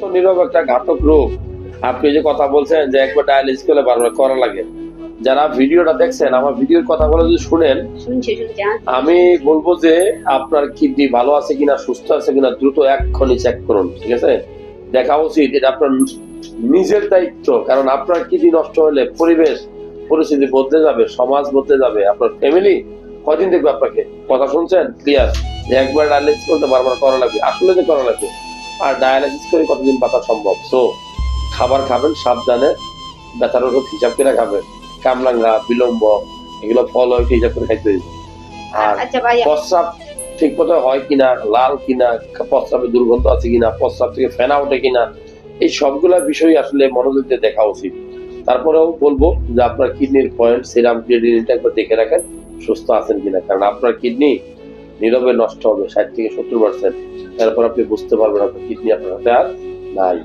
তো নীরব একটা ঘাতক রোগ আপনি যে কথা বলছেন যে একবার ডায়ালিস করলে বারবার করা লাগে। যারা ভিডিওটা দেখছেন আমার ভিডিওর কথাগুলো যদি শুনেন। আমি বলব যে আপনার কিডনি ভালো আছে কিনা সুস্থ আছে কিনা দ্রুত এক্ষুনি চেক করুন ঠিক আছে? দেখা উচিত এটা আপনার নিজের দায়িত্ব কারণ আপনার কিডনি নষ্ট হলে পরিবেশ পরিস্থিতি বদলে যাবে সমাজ বদলে যাবে আপনার ফ্যামিলি কদিন দেখবে আপনাকে? কথা শুনছেন? ক্লিয়ার একবার ডায়ালিসিস করতে বারবার করা লাগবে। আসলে যে করা লাগবে। আর ডায়ালিসিস করে কতদিন বাঁচা সম্ভব? সো খাবার খাবেন সাবধানে ব্যথার ওষুধ হিসাব করে খাবেন। কামলাঙ্গা বিলম্ব এগুলো ফল হয় হিসাব করে খাইতে দিন আর আচ্ছা প্রস্রাব ঠিক মতো হয় কিনা লাল কিনা প্রস্রাবে দুর্গন্ধ আছে কিনা প্রস্রাব থেকে ফেনা ওঠে কিনা এই সবগুলা বিষয় আসলে মনোযোগ দিয়ে দেখা উচিত। তারপরেও বলব যে আপনার কিডনির পয়েন্ট সিরাম ক্রিয়েটিনিনটা একবার দেখে রাখেন সুস্থ আছেন কিনা। কারণ আপনার কিডনি নীরবে নষ্ট হবে, ষাট থেকে সত্তর পার্সেন্ট তারপর আপনি বুঝতে পারবেন আপনার কিডনি আপনার হাতে আর নাই।